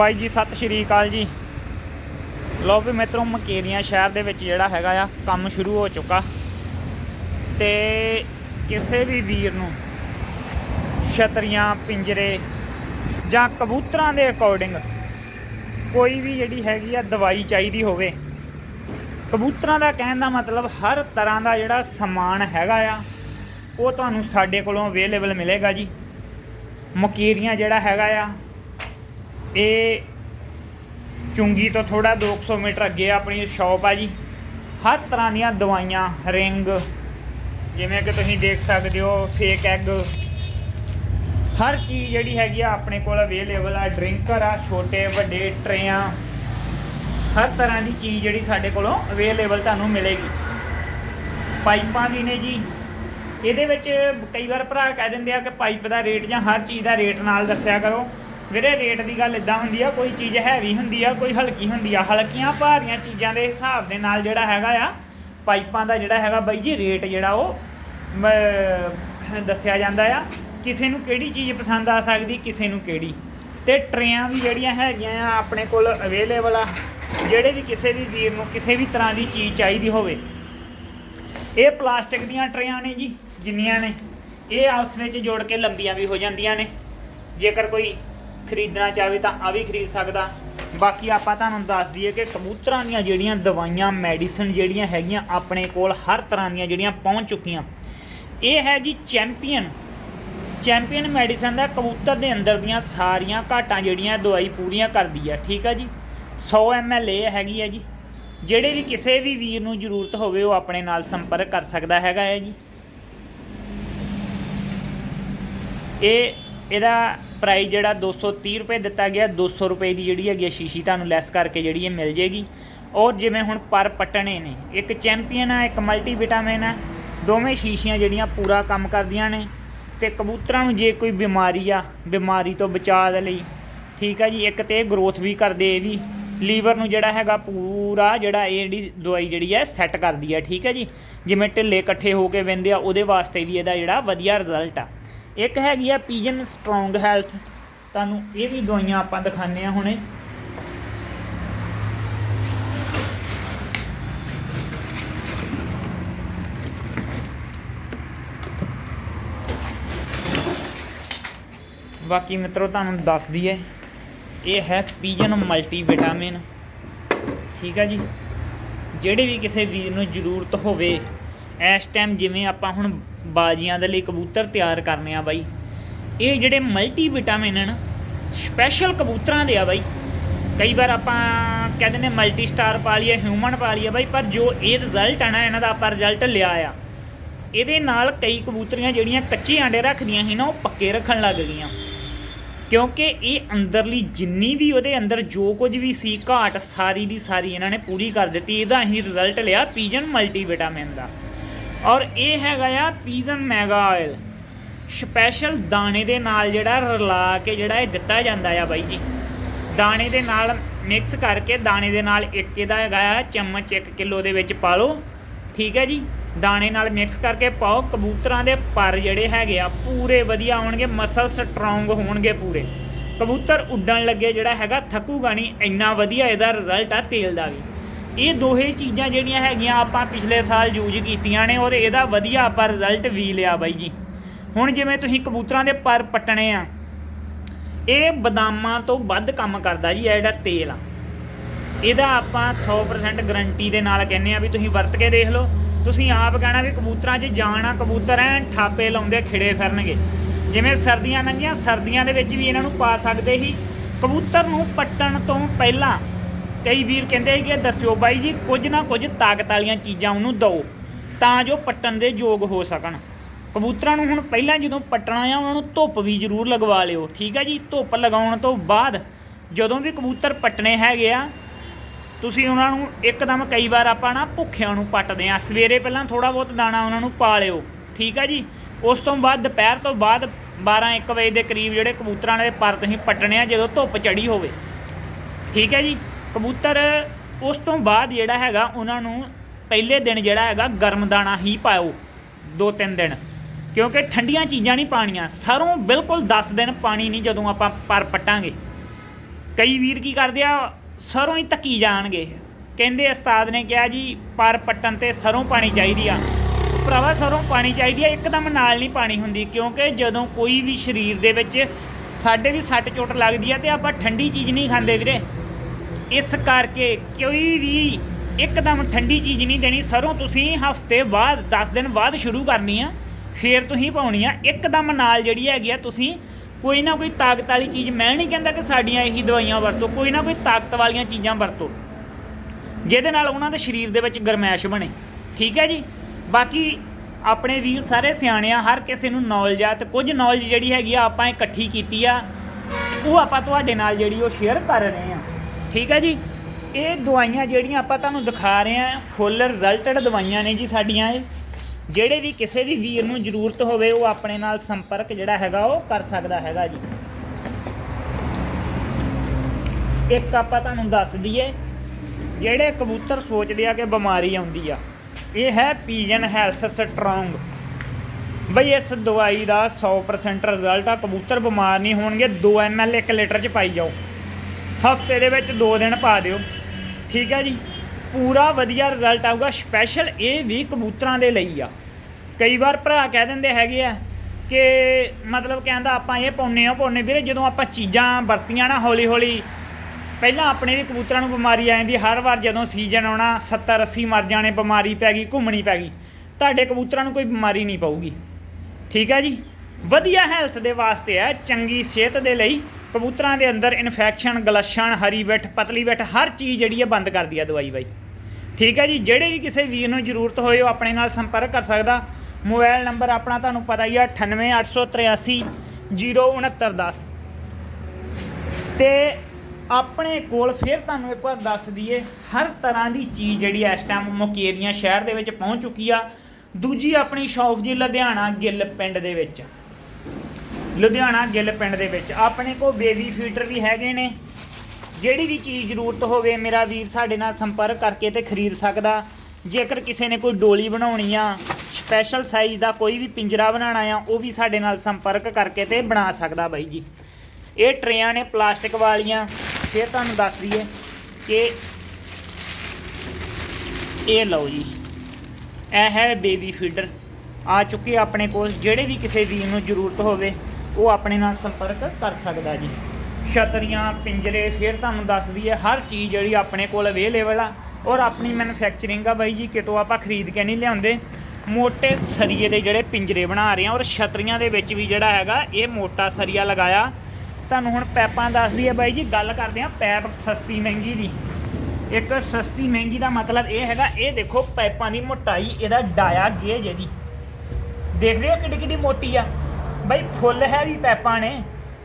ਬਾਈ ਜੀ, ਸਤਿ ਸ਼੍ਰੀ ਅਕਾਲ ਜੀ। ਲੋ ਵੀ ਮਿੱਤਰੋ, ਮਕੇਰੀਆਂ ਸ਼ਹਿਰ ਦੇ ਵਿੱਚ ਜਿਹੜਾ ਹੈਗਾ ਆ, ਕੰਮ ਸ਼ੁਰੂ ਹੋ ਚੁੱਕਾ। ਤੇ ਕਿਸੇ ਵੀ ਵੀਰ ਨੂੰ ਛਤਰੀਆਂ, ਪਿੰਜਰੇ ਜਾਂ ਕਬੂਤਰਾਂ ਦੇ ਅਕੋਰਡਿੰਗ ਕੋਈ ਵੀ ਜਿਹੜੀ ਹੈਗੀ ਆ ਦਵਾਈ ਚਾਹੀਦੀ ਹੋਵੇ, ਕਬੂਤਰਾਂ ਦਾ ਕਹਿਣ ਦਾ ਮਤਲਬ ਹਰ ਤਰ੍ਹਾਂ ਦਾ ਜਿਹੜਾ ਸਮਾਨ ਹੈਗਾ ਆ, ਉਹ ਤੁਹਾਨੂੰ ਸਾਡੇ ਕੋਲੋਂ ਅਵੇਲੇਬਲ ਮਿਲੇਗਾ ਜੀ। ਮਕੀਰੀਆਂ ਜਿਹੜਾ ਹੈਗਾ ਆ ਇਹ ਚੁੰਗੀ ਤੋਂ ਥੋੜਾ 200 ਮੀਟਰ ਅੱਗੇ ਆਪਣੀ ਸ਼ਾਪ ਆ ਜੀ। ਹਰ ਤਰ੍ਹਾਂ ਦੀਆਂ ਦਵਾਈਆਂ, ਰਿੰਗ, ਜਿਵੇਂ ਕਿ ਤੁਸੀਂ ਦੇਖ ਸਕਦੇ ਹੋ ਫੇਕ ਐਗ ਹਰ ਚੀਜ਼ ਜਿਹੜੀ ਹੈਗੀ ਆ ਆਪਣੇ ਕੋਲ ਅਵੇਲੇਬਲ ਆ ਡਰਿੰਕਰ ਆ, ਛੋਟੇ, ਵੱਡੇ ਟਰੇਆਂ ਹਰ ਤਰ੍ਹਾਂ ਦੀ ਚੀਜ਼ ਜਿਹੜੀ ਸਾਡੇ ਕੋਲੋਂ ਅਵੇਲੇਬਲ ਤੁਹਾਨੂੰ ਮਿਲੇਗੀ। ਪਾਈਪਾਂ ਵੀ ਨੇ ਜੀ। ਇਹਦੇ ਵਿੱਚ ਕਈ ਵਾਰ ਭਰਾ ਕਹਿ ਦਿੰਦੇ ਆ ਕਿ ਪਾਈਪ ਦਾ ਰੇਟ ਜਾਂ ਹਰ ਚੀਜ਼ ਦਾ ਰੇਟ ਨਾਲ ਦੱਸਿਆ ਕਰੋ। ਵੀਰੇ ਰੇਟ ਦੀ ਗੱਲ ਇਦਾਂ ਹੁੰਦੀ ਆ, ਕੋਈ ਚੀਜ਼ ਹੈਵੀ ਹੁੰਦੀ ਆ, ਕੋਈ ਹਲਕੀ ਹੁੰਦੀ ਆ। ਹਲਕੀਆਂ ਭਾਰੀਆਂ ਚੀਜ਼ਾਂ ਦੇ ਹਿਸਾਬ ਦੇ ਨਾਲ ਜਿਹੜਾ ਹੈਗਾ ਆ, ਪਾਈਪਾਂ ਦਾ ਜਿਹੜਾ ਹੈਗਾ ਬਾਈ ਜੀ ਰੇਟ ਜਿਹੜਾ ਉਹ ਦੱਸਿਆ ਜਾਂਦਾ ਆ, ਕਿਸੇ ਨੂੰ ਕਿਹੜੀ ਚੀਜ਼ ਪਸੰਦ ਆ ਸਕਦੀ, ਕਿਸੇ ਨੂੰ ਕਿਹੜੀ। ਤੇ ਟਰੇਆਂ ਵੀ ਜਿਹੜੀਆਂ ਹੈਗੀਆਂ ਆ, ਆਪਣੇ ਕੋਲ ਅਵੇਲੇਬਲ ਆ, ਜਿਹੜੇ ਵੀ ਕਿਸੇ ਵੀ ਵੀਰ ਨੂੰ ਕਿਸੇ ਵੀ ਤਰ੍ਹਾਂ ਦੀ ਚੀਜ਼ ਚਾਹੀਦੀ ਹੋਵੇ। ਇਹ ਪਲਾਸਟਿਕ ਦੀਆਂ ਟਰੇਆਂ ਨੇ ਜੀ, ਜਿੰਨੀਆਂ ਨੇ। ਇਹ ਆਪਸ ਵਿੱਚ ਜੋੜ ਕੇ ਲੰਬੀਆਂ ਵੀ ਹੋ ਜਾਂਦੀਆਂ ਨੇ। ਜੇਕਰ ਕੋਈ ਖਰੀਦਣਾ ਚਾਹਵੇ ਤਾਂ ਆ ਵੀ ਖਰੀਦ ਸਕਦਾ। ਬਾਕੀ ਆਪਾਂ ਤੁਹਾਨੂੰ ਦੱਸ ਦਈਏ ਕਿ ਕਬੂਤਰਾਂ ਦੀਆਂ ਜਿਹੜੀਆਂ ਦਵਾਈਆਂ, ਮੈਡੀਸਨ ਜਿਹੜੀਆਂ ਹੈਗੀਆਂ ਆਪਣੇ ਕੋਲ ਹਰ ਤਰ੍ਹਾਂ ਦੀਆਂ ਜਿਹੜੀਆਂ ਪਹੁੰਚ ਚੁੱਕੀਆਂ। ਇਹ ਹੈ ਜੀ ਚੈਂਪੀਅਨ। ਚੈਂਪੀਅਨ ਮੈਡੀਸਨ ਦਾ ਕਬੂਤਰ ਦੇ ਅੰਦਰ ਦੀਆਂ ਸਾਰੀਆਂ ਘਾਟਾਂ ਜਿਹੜੀਆਂ ਦਵਾਈ ਪੂਰੀਆਂ ਕਰਦੀ ਹੈ। ਠੀਕ ਹੈ ਜੀ? 100 ml ਇਹ ਹੈਗੀ ਹੈ ਜੀ। ਜਿਹੜੇ ਵੀ ਕਿਸੇ ਵੀ ਵੀਰ ਨੂੰ ਜ਼ਰੂਰਤ ਹੋਵੇ, ਉਹ ਆਪਣੇ ਨਾਲ ਸੰਪਰਕ ਕਰ ਸਕਦਾ ਹੈਗਾ ਹੈ ਜੀ। ਇਹ ਇਹਦਾ ਪ੍ਰਾਈਸ ਜਿਹੜਾ 230 ਰੁਪਏ ਦਿੱਤਾ ਗਿਆ 200 ਰੁਪਏ ਦੀ ਜਿਹੜੀ ਹੈਗੀ ਆ ਸ਼ੀਸ਼ੀ ਤੁਹਾਨੂੰ ਲੈਸ ਕਰਕੇ ਜਿਹੜੀ ਇਹ ਮਿਲ ਜੇਗੀ। ਔਰ ਜਿਵੇਂ ਹੁਣ ਪਰ ਪਟਣੇ ਨੇ, ਇੱਕ ਚੈਂਪੀਅਨ ਆ, ਇੱਕ ਮਲਟੀ ਵਿਟਾਮਿਨ ਆ, ਦੋਵੇਂ ਸ਼ੀਸ਼ੀਆਂ ਜਿਹੜੀਆਂ ਪੂਰਾ ਕੰਮ ਕਰਦੀਆਂ ਨੇ ਤੇ ਕਬੂਤਰਾਂ ਨੂੰ ਜੇ ਕੋਈ ਬਿਮਾਰੀ ਆ, ਬਿਮਾਰੀ ਤੋਂ ਬਚਾਅ ਦੇ ਲਈ, ਠੀਕ ਆ ਜੀ, ਇੱਕ ਤੇ ਗਰੋਥ ਵੀ ਕਰਦੇ ਇਹ ਵੀ, ਲੀਵਰ ਨੂੰ ਜਿਹੜਾ ਹੈਗਾ ਪੂਰਾ ਜਿਹੜਾ ਇਹ ਜਿਹੜੀ ਦਵਾਈ ਜਿਹੜੀ ਹੈ ਸੈੱਟ ਕਰਦੀ ਹੈ ਠੀਕ ਹੈ ਜੀ। ਜਿਵੇਂ ਢਿੱਲੇ ਇਕੱਠੇ ਹੋ ਕੇ ਵਹਿੰਦੇ ਆ, ਉਹਦੇ ਵਾਸਤੇ ਵੀ ਇਹਦਾ ਜਿਹੜਾ ਵਧੀਆ ਰਿਜ਼ਲਟ ਆ। ਇੱਕ ਹੈਗੀ ਆ ਪੀਜਨ ਸਟਰੋਂਗ ਹੈਲਥ ਤੁਹਾਨੂੰ ਇਹ ਵੀ ਦਵਾਈਆਂ ਆਪਾਂ ਦਿਖਾਣੇ ਆ ਹੁਣੇ। ਬਾਕੀ ਮਿੱਤਰੋ, ਤੁਹਾਨੂੰ ਦੱਸ ਦਈਏ, ਇਹ ਹੈ ਪੀਜਨ ਮਲਟੀ ਵਿਟਾਮਿਨ ਠੀਕ ਆ ਜੀ। ਜਿਹੜੇ ਵੀ ਕਿਸੇ ਵੀਰ ਨੂੰ ਜ਼ਰੂਰਤ ਹੋਵੇ ਇਸ ਟਾਈਮ ਜਿਵੇਂ ਆਪਾਂ ਹੁਣ ਬਾਜੀਆਂ ਦੇ ਲਈ ਕਬੂਤਰ ਤਿਆਰ ਕਰਨੇ ਆ ਬਾਈ, ਇਹ ਜਿਹੜੇ ਮਲਟੀ ਵਿਟਾਮਿਨ ਹਨ ਸਪੈਸ਼ਲ ਕਬੂਤਰਾਂ ਦੇ ਆ ਬਾਈ। ਕਈ ਵਾਰ ਆਪਾਂ ਕਹਿੰਦੇ ਨੇ ਮਲਟੀ ਸਟਾਰ ਪਾ ਲਈਏ ਹਿਊਮਨ ਪਾ ਲਈਏ ਬਾਈ, ਪਰ ਜੋ ਇਹ ਰਿਜ਼ਲਟ ਆ ਨਾ, ਇਹਨਾਂ ਦਾ ਆਪਾਂ ਰਿਜ਼ਲਟ ਲਿਆ ਆ। ਇਹਦੇ ਨਾਲ ਕਈ ਕਬੂਤਰੀਆਂ ਜਿਹੜੀਆਂ ਕੱਚੇ ਆਂਡੇ ਰੱਖਦੀਆਂ ਸੀ ਨਾ, ਉਹ ਪੱਕੇ ਰੱਖਣ ਲੱਗ ਗਈਆਂ। ਕਿਉਂਕਿ ਇਹ ਅੰਦਰਲੀ ਜਿੰਨੀ ਵੀ ਉਹਦੇ ਅੰਦਰ ਜੋ ਕੁਝ ਵੀ ਸੀ, ਘਾਟ ਸਾਰੀ ਦੀ ਸਾਰੀ ਇਹਨਾਂ ਨੇ ਪੂਰੀ ਕਰ ਦਿੱਤੀ, ਇਹਦਾ ਹੀ ਰਿਜ਼ਲਟ ਲਿਆ ਪੀਜਨ ਮਲਟੀ ਵਿਟਾਮਿਨ ਦਾ। ਔਰ ਇਹ ਹੈਗਾ ਆ ਪੀਜਨ ਮੈਗਾ ਆਇਲ। ਸਪੈਸ਼ਲ ਦਾਣੇ ਦੇ ਨਾਲ ਜਿਹੜਾ ਰਲਾ ਕੇ ਜਿਹੜਾ ਇਹ ਦਿੱਤਾ ਜਾਂਦਾ ਆ ਬਾਈ ਜੀ। ਦਾਣੇ ਦੇ ਨਾਲ ਮਿਕਸ ਕਰਕੇ ਦਾਣੇ ਦੇ ਨਾਲ ਇੱਕ ਇਹਦਾ ਹੈਗਾ ਆ ਚਮਚ 1 ਕਿਲੋ ਦੇ ਵਿੱਚ ਪਾ ਲਓ। ਠੀਕ ਹੈ ਜੀ? ਦਾਣੇ ਨਾਲ ਮਿਕਸ ਕਰਕੇ ਪਾਓ। ਕਬੂਤਰਾਂ ਦੇ ਪਰ ਜਿਹੜੇ ਹੈਗੇ ਆ ਪੂਰੇ ਵਧੀਆ ਹੋਣਗੇ ਮਸਲ ਸਟਰੋਂਗ ਹੋਣਗੇ ਪੂਰੇ। ਕਬੂਤਰ ਉੱਡਣ ਲੱਗੇ ਜਿਹੜਾ ਹੈਗਾ ਥੱਕੂਗਾ ਨਹੀਂ, ਇੰਨਾ ਵਧੀਆ ਇਹਦਾ ਰਿਜ਼ਲਟ ਆ ਤੇਲ ਦਾ ਵੀ। ਇਹ ਦੋਹੇ ਚੀਜ਼ਾਂ ਜਿਹੜੀਆਂ ਹੈਗੀਆਂ ਆਪਾਂ ਪਿਛਲੇ ਸਾਲ ਯੂਜ਼ ਕੀਤੀਆਂ ਨੇ ਔਰ ਇਹਦਾ ਵਧੀਆ ਆਪਾਂ ਰਿਜ਼ਲਟ ਵੀ ਲਿਆ ਬਾਈ ਜੀ। ਹੁਣ ਜਿਵੇਂ ਤੁਸੀਂ ਕਬੂਤਰਾਂ ਦੇ ਪਰ ਪੱਟਣੇ ਆ, ਇਹ ਬਦਾਮਾਂ ਤੋਂ ਵੱਧ ਕੰਮ ਕਰਦਾ ਜੀ ਇਹ ਜਿਹੜਾ ਤੇਲ ਆ। ਇਹਦਾ ਆਪਾਂ 100% ਗਰੰਟੀ ਦੇ ਨਾਲ ਕਹਿੰਨੇ ਆ ਵੀ ਤੁਸੀਂ ਵਰਤ ਕੇ ਦੇਖ ਲਓ। ਤੁਸੀਂ ਆਪ ਕਹਿਣਾ ਵੀ ਕਬੂਤਰਾਂ 'ਚ ਜਾਣਾ ਕਬੂਤਰ ਐ ਠਾਪੇ ਲਾਉਂਦੇ ਖਿੜੇ ਫਿਰਨਗੇ। ਜਿਵੇਂ ਸਰਦੀਆਂ ਲੰਘੀਆਂ, ਸਰਦੀਆਂ ਦੇ ਵਿੱਚ ਵੀ ਇਹਨਾਂ ਨੂੰ ਪਾ ਸਕਦੇ ਸੀ। ਕਬੂਤਰ ਨੂੰ ਪੱਟਣ ਤੋਂ ਪਹਿਲਾਂ ਕਈ ਵੀਰ ਕਹਿੰਦੇ ਸੀ ਕਿ ਦੱਸਿਓ ਬਾਈ ਜੀ, ਕੁਝ ਨਾ ਕੁਝ ਤਾਕਤ ਵਾਲੀਆਂ ਚੀਜ਼ਾਂ ਉਹਨੂੰ ਦਿਓ, ਤਾਂ ਜੋ ਪੱਟਣ ਦੇ ਯੋਗ ਹੋ ਸਕਣ। ਕਬੂਤਰਾਂ ਨੂੰ ਹੁਣ ਪਹਿਲਾਂ ਜਦੋਂ ਪੱਟਣਾ ਆ, ਉਹਨਾਂ ਨੂੰ ਧੁੱਪ ਵੀ ਜ਼ਰੂਰ ਲਗਵਾ ਲਿਓ, ਠੀਕ ਹੈ ਜੀ? ਧੁੱਪ ਲਗਾਉਣ ਤੋਂ ਬਾਅਦ ਜਦੋਂ ਵੀ ਕਬੂਤਰ ਪੱਟਣੇ ਹੈਗੇ ਆ, ਤੁਸੀਂ ਉਹਨਾਂ ਨੂੰ ਇੱਕਦਮ ਕਈ ਵਾਰ ਆਪਾਂ ਨਾ ਭੁੱਖਿਆਂ ਨੂੰ ਪੱਟਦੇ ਆ, ਸਵੇਰੇ ਪਹਿਲਾਂ ਥੋੜਾ ਬਹੁਤ ਦਾਣਾ ਉਹਨਾਂ ਨੂੰ ਪਾ ਲਿਓ, ਠੀਕ ਆ ਜੀ? ਉਸ ਤੋਂ ਬਾਅਦ ਦੁਪਹਿਰ ਤੋਂ ਬਾਅਦ 12 1 ਵਜੇ ਦੇ ਕਰੀਬ ਜਿਹੜੇ ਕਬੂਤਰਾਂ ਦੇ ਪਰ ਤੁਸੀਂ ਪੱਟਣੇ ਆ, ਜਦੋਂ ਧੁੱਪ ਚੜੀ ਹੋਵੇ, ਠੀਕ ਹੈ ਜੀ? ਕਬੂਤਰ ਉਸ ਤੋਂ ਬਾਅਦ ਜਿਹੜਾ ਹੈਗਾ, ਉਹਨਾਂ ਨੂੰ ਪਹਿਲੇ ਦਿਨ ਜਿਹੜਾ ਹੈਗਾ, ਗਰਮ ਦਾਣਾ ਹੀ ਪਾਓ, ਦੋ ਤਿੰਨ ਦਿਨ। ਕਿਉਂਕਿ ਠੰਡੀਆਂ ਚੀਜ਼ਾਂ ਨਹੀਂ ਪਾਣੀਆਂ। ਸਰੋਂ ਬਿਲਕੁਲ 10 ਦਿਨ ਪਾਣੀ ਨਹੀਂ ਜਦੋਂ ਆਪਾਂ ਪਰ ਪਟਾਂਗੇ। ਕਈ ਵੀਰ ਕੀ ਕਰਦੇ ਆ, ਸਰੋਂ ਹੀ ਧੱਕੀ ਜਾਣਗੇ। ਕਹਿੰਦੇ ਉਸਤਾਦ ਨੇ ਕਿਹਾ ਜੀ ਪਰ ਪੱਟਣ ਤੇ ਸਰੋਂ ਪਾਣੀ ਚਾਹੀਦੀ ਆ। ਭਰਾਵਾ, ਸਰੋਂ ਪਾਣੀ ਚਾਹੀਦੀ ਆ, ਇੱਕਦਮ ਨਾਲ ਨਹੀਂ ਪਾਣੀ ਹੁੰਦੀ। ਕਿਉਂਕਿ ਜਦੋਂ ਕੋਈ ਵੀ ਸਰੀਰ ਦੇ ਵਿੱਚ ਸਾਡੇ ਵੀ ਸੱਟ ਚੋਟ ਲੱਗਦੀ ਆ ਤੇ ਆਪਾਂ ਠੰਡੀ ਚੀਜ਼ ਨਹੀਂ ਖਾਂਦੇ ਵੀਰੇ। ਇਸ ਕਰਕੇ ਕੋਈ ਵੀ ਇੱਕਦਮ ਠੰਡੀ ਚੀਜ਼ ਨਹੀਂ ਦੇਣੀ। ਸਰੋਂ ਤੁਸੀਂ ਹਫ਼ਤੇ ਬਾਅਦ 10 ਦਿਨ ਬਾਅਦ ਸ਼ੁਰੂ ਕਰਨੀ ਆ। ਫੇਰ ਤੁਸੀਂ ਪਾਉਣੀ ਆ। ਇੱਕਦਮ ਨਾਲ ਜਿਹੜੀ ਹੈਗੀ ਆ, ਤੁਸੀਂ ਕੋਈ ਨਾ ਕੋਈ ਤਾਕਤ ਵਾਲੀ ਚੀਜ਼, ਮੈਂ ਨਹੀਂ ਕਹਿੰਦਾ ਕਿ ਸਾਡੀਆਂ ਇਹੀ ਦਵਾਈਆਂ ਵਰਤੋ, ਕੋਈ ਨਾ ਕੋਈ ਤਾਕਤ ਵਾਲੀਆਂ ਚੀਜ਼ਾਂ ਵਰਤੋ। ਜਿਹਦੇ ਨਾਲ ਉਹਨਾਂ ਦੇ ਸਰੀਰ ਦੇ ਵਿੱਚ ਗਰਮੈਸ਼ ਬਣੇ। ਠੀਕ ਹੈ ਜੀ? ਬਾਕੀ ਆਪਣੇ ਵੀਰ ਸਾਰੇ ਸਿਆਣੇ ਆ, ਹਰ ਕਿਸੇ ਨੂੰ ਨੌਲੇਜ ਆ ਤੇ ਕੁਝ ਨੌਲੇਜ ਜਿਹੜੀ ਹੈਗੀ ਆ, ਆਪਾਂ ਇਕੱਠੀ ਕੀਤੀ ਆ। ਉਹ ਆਪਾਂ ਤੁਹਾਡੇ ਨਾਲ ਜਿਹੜੀ ਉਹ ਸ਼ੇਅਰ ਕਰ ਰਹੇ ਆ। ਠੀਕ ਹੈ ਜੀ? ਇਹ ਦਵਾਈਆਂ ਜਿਹੜੀਆਂ ਆਪਾਂ ਤੁਹਾਨੂੰ ਦਿਖਾ ਰਹੇ ਆ ਫੁੱਲ ਰਿਜ਼ਲਟਡ ਦਵਾਈਆਂ ਨੇ ਜੀ ਸਾਡੀਆਂ ਇਹ। ਜਿਹੜੇ ਵੀ ਕਿਸੇ ਵੀ ਵੀਰ ਨੂੰ ਜ਼ਰੂਰਤ ਹੋਵੇ, ਉਹ ਆਪਣੇ ਨਾਲ ਸੰਪਰਕ ਜਿਹੜਾ ਹੈਗਾ, ਉਹ ਕਰ ਸਕਦਾ ਹੈਗਾ ਜੀ। ਇੱਕ ਆਪਾਂ ਤੁਹਾਨੂੰ ਦੱਸ ਦਈਏ, ਜਿਹੜੇ ਕਬੂਤਰ ਸੋਚਦੇ ਆ ਕਿ ਬਿਮਾਰੀ ਆਉਂਦੀ ਆ, ਇਹ ਹੈ ਪੀਜਨ ਹੈਲਥ ਸਟਰੋਂਗ। ਬਈ ਇਸ ਦਵਾਈ ਦਾ 100% ਰਿਜ਼ਲਟ ਆ, ਕਬੂਤਰ ਬਿਮਾਰ ਨਹੀਂ ਹੋਣਗੇ 2 ml 1 ਲੀਟਰ ਚ ਪਾਈ ਜਾਓ। ਹਫ਼ਤੇ ਦੇ ਵਿੱਚ 2 ਦਿਨ ਪਾ ਦਿਓ। ਠੀਕ ਹੈ ਜੀ? ਪੂਰਾ ਵਧੀਆ ਰਿਜ਼ਲਟ ਆਊਗਾ। ਸਪੈਸ਼ਲ ਇਹ ਵੀ ਕਬੂਤਰਾਂ ਦੇ ਲਈ ਆ। ਕਈ ਵਾਰ ਭਰਾ ਕਹਿ ਦਿੰਦੇ ਹੈਗੇ ਆ ਕਿ ਮਤਲਬ ਕਹਿੰਦਾ ਆਪਾਂ ਇਹ ਪਾਉਨੇ ਆ ਪਾਉਨੇ ਵੀਰੇ, ਜਦੋਂ ਆਪਾਂ ਚੀਜ਼ਾਂ ਵਰਤੀਆਂ ਨਾ ਹੌਲੀ ਹੌਲੀ ਪਹਿਲਾਂ ਆਪਣੇ ਵੀ ਕਬੂਤਰਾਂ ਨੂੰ ਬਿਮਾਰੀ ਆ ਜਾਂਦੀ। ਹਰ ਵਾਰ ਜਦੋਂ ਸੀਜ਼ਨ ਆਉਣਾ 70 80 ਮਰ ਜਾਣੇ, ਬਿਮਾਰੀ ਪੈ ਗਈ, ਘੁੰਮਣੀ ਪੈ ਗਈ, ਤੁਹਾਡੇ ਕਬੂਤਰਾਂ ਨੂੰ ਕੋਈ ਬਿਮਾਰੀ ਨਹੀਂ ਪਊਗੀ। ਠੀਕ ਹੈ ਜੀ? ਵਧੀਆ ਹੈਲਥ ਦੇ ਵਾਸਤੇ ਹੈ ਚੰਗੀ ਸਿਹਤ ਦੇ ਲਈ ਕਬੂਤਰਾਂ ਦੇ ਅੰਦਰ ਇਨਫੈਕਸ਼ਨ ਗਲੱਛਣ ਹਰੀ ਬਿੱਠ ਪਤਲੀ ਬਿੱਠ ਹਰ ਚੀਜ਼ ਜਿਹੜੀ ਹੈ ਬੰਦ ਕਰਦੀ ਆ ਦਵਾਈ ਬਾਈ। ਠੀਕ ਹੈ ਜੀ, ਜਿਹੜੇ ਵੀ ਕਿਸੇ ਵੀਰ ਨੂੰ ਜ਼ਰੂਰਤ ਹੋਏ ਉਹ ਆਪਣੇ ਨਾਲ ਸੰਪਰਕ ਕਰ ਸਕਦਾ। ਮੋਬਾਈਲ ਨੰਬਰ ਆਪਣਾ ਤੁਹਾਨੂੰ ਪਤਾ ਹੀ ਆ 98883 06910 ਤੇ ਆਪਣੇ ਕੋਲ ਫਿਰ ਤੁਹਾਨੂੰ ਇੱਕ ਵਾਰ ਦੱਸ ਦਈਏ, ਹਰ ਤਰ੍ਹਾਂ ਦੀ ਚੀਜ਼ ਜਿਹੜੀ ਇਸ ਟਾਈਮ ਮੁਕੇਰੀਆਂ ਸ਼ਹਿਰ ਦੇ ਵਿੱਚ ਪਹੁੰਚ ਚੁੱਕੀ ਆ। ਦੂਜੀ ਆਪਣੀ ਸ਼ੌਪ ਜੀ, ਲੁਧਿਆਣਾ ਗਿੱਲ ਪਿੰਡ ਦੇ ਵਿੱਚ। ਲੁਧਿਆਣਾ ਗਿੱਲ ਪਿੰਡ ਦੇ ਵਿੱਚ। ਆਪਣੇ ਕੋਲ ਬੇਬੀ ਫੀਡਰ ਵੀ ਹੈਗੇ ਨੇ। ਜਿਹੜੀ ਵੀ ਚੀਜ਼ ਜ਼ਰੂਰਤ ਹੋਵੇ, ਮੇਰਾ ਵੀਰ ਸਾਡੇ ਨਾਲ ਸੰਪਰਕ ਕਰਕੇ ਤੇ ਖਰੀਦ ਸਕਦਾ। ਜੇਕਰ ਕਿਸੇ ਨੇ ਕੋਈ ਡੋਲੀ ਬਣਾਉਣੀ ਆ ਸਪੈਸ਼ਲ ਸਾਈਜ਼ ਦਾ ਕੋਈ ਵੀ ਪਿੰਜਰਾ ਬਣਾਉਣਾ ਆ, ਉਹ ਵੀ ਸਾਡੇ ਨਾਲ ਸੰਪਰਕ ਕਰਕੇ ਤੇ ਬਣਾ ਸਕਦਾ ਬਾਈ ਜੀ। ਇਹ ਟਰੇਆਂ ਨੇ ਪਲਾਸਟਿਕ ਵਾਲੀਆਂ। ਫਿਰ ਤੁਹਾਨੂੰ ਦੱਸ ਦਈਏ ਕਿ ਇਹ ਲਓ ਜੀ। ਇਹ ਹੈ ਬੇਬੀ ਫੀਡਰ ਆ ਚੁੱਕੇ ਆਪਣੇ ਕੋਲ। ਜਿਹੜੇ ਵੀ ਕਿਸੇ ਵੀਰ ਨੂੰ ਜ਼ਰੂਰਤ ਹੋਵੇ ਉਹ ਆਪਣੇ ਨਾਲ ਸੰਪਰਕ ਕਰ ਸਕਦਾ ਜੀ। ਛਤਰੀਆਂ, ਪਿੰਜਰੇ, ਫਿਰ ਤੁਹਾਨੂੰ ਦੱਸਦੀ ਹੈ, ਹਰ ਚੀਜ਼ ਜਿਹੜੀ ਆਪਣੇ ਕੋਲ ਅਵੇਲੇਬਲ ਆ। ਔਰ ਆਪਣੀ ਮੈਨੂਫੈਕਚਰਿੰਗ ਆ ਬਾਈ ਜੀ, ਕਿਤੋਂ ਆਪਾਂ ਖਰੀਦ ਕੇ ਨਹੀਂ ਲਿਆਉਂਦੇ। ਮੋਟੇ ਸਰੀਏ ਦੇ ਜਿਹੜੇ ਪਿੰਜਰੇ ਬਣਾ ਰਹੇ ਆ, ਔਰ ਛਤਰੀਆਂ ਦੇ ਵਿੱਚ ਵੀ ਜਿਹੜਾ ਹੈਗਾ, ਇਹ ਮੋਟਾ ਸਰੀਆ ਲਗਾਇਆ। ਤੁਹਾਨੂੰ ਹੁਣ ਪੈਪਾਂ ਦੱਸਦੀ ਹੈ ਬਾਈ ਜੀ, ਗੱਲ ਕਰਦੇ ਆ ਪੈਪ ਸਸਤੀ ਮਹਿੰਗੀ ਦੀ। ਇੱਕ ਸਸਤੀ ਮਹਿੰਗੀ ਦਾ ਮਤਲਬ ਇਹ ਹੈਗਾ, ਇਹ ਦੇਖੋ ਪਾਈਪਾਂ ਦੀ ਮੋਟਾਈ, ਇਹਦਾ ਡਾਇਆ ਗੇਜ ਇਹਦੀ। ਦੇਖ ਰਹੇ ਹੋ ਕਿੱਡੀ ਕਿੱਡੀ ਮੋਟੀ ਆ। ਬਈ ਫੁੱਲ ਹੈ ਵੀ ਪੈਪਾਂ ਨੇ।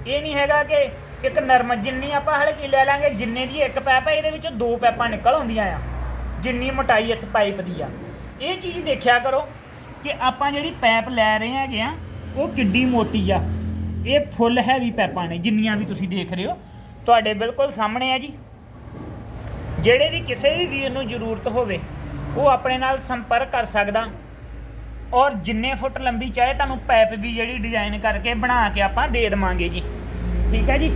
ਇਹ ਨਹੀਂ ਹੈਗਾ ਕਿ ਇੱਕ ਨਰਮ ਜਿੰਨੀ ਆਪਾਂ ਹਲਕੀ ਲੈ ਲਾਂਗੇ, ਜਿੰਨੇ ਦੀ ਇੱਕ ਪੈਪ ਹੈ ਇਹਦੇ ਵਿੱਚੋਂ ਦੋ ਪੈਪਾਂ ਨਿਕਲ ਆਉਂਦੀਆਂ ਆ। ਜਿੰਨੀ ਮੋਟਾਈ ਇਸ ਪਾਈਪ ਦੀ ਆ। ਇਹ ਚੀਜ਼ ਦੇਖਿਆ ਕਰੋ ਕਿ ਆਪਾਂ ਜਿਹੜੀ ਪੈਪ ਲੈ ਰਹੇ ਹੈਗੇ ਆ, ਉਹ ਕਿੱਡੀ ਮੋਟੀ ਆ। ਇਹ ਫੁੱਲ ਹੈਵੀ ਪੈਪਾਂ ਨੇ, ਜਿੰਨੀਆਂ ਵੀ ਤੁਸੀਂ ਦੇਖ ਰਹੇ ਹੋ। ਤੁਹਾਡੇ ਬਿਲਕੁਲ ਸਾਹਮਣੇ ਆ ਜੀ। ਜਿਹੜੇ ਵੀ ਕਿਸੇ ਵੀ ਵੀਰ ਨੂੰ ਜ਼ਰੂਰਤ ਹੋਵੇ, ਉਹ ਆਪਣੇ ਨਾਲ ਸੰਪਰਕ ਕਰ ਸਕਦਾ। ਔਰ ਜਿੰਨੇ ਫੁੱਟ ਲੰਬੀ ਚਾਹੇ ਤੁਹਾਨੂੰ ਪਾਈਪ ਵੀ ਜਿਹੜੀ ਡਿਜ਼ਾਈਨ ਕਰਕੇ ਬਣਾ ਕੇ ਆਪਾਂ ਦੇ ਦੇਵਾਂਗੇ ਜੀ। ਠੀਕ ਹੈ ਜੀ?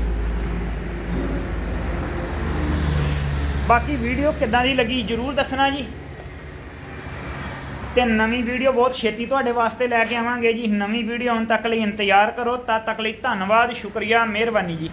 ਬਾਕੀ ਵੀਡੀਓ ਕਿੱਦਾਂ ਦੀ ਲੱਗੀ ਜਰੂਰ ਦੱਸਣਾ ਜੀ। ਤੇ ਨਵੀਂ ਵੀਡੀਓ ਬਹੁਤ ਛੇਤੀ ਤੁਹਾਡੇ ਵਾਸਤੇ ਲੈ ਕੇ ਆਵਾਂਗੇ ਜੀ। ਨਵੀਂ ਵੀਡੀਓ ਆਉਣ ਤੱਕ ਲਈ ਇੰਤਜ਼ਾਰ ਕਰੋ। ਤਦ ਤੱਕ ਲਈ ਧੰਨਵਾਦ, ਸ਼ੁਕਰੀਆ, ਮਿਹਰਬਾਨੀ ਜੀ।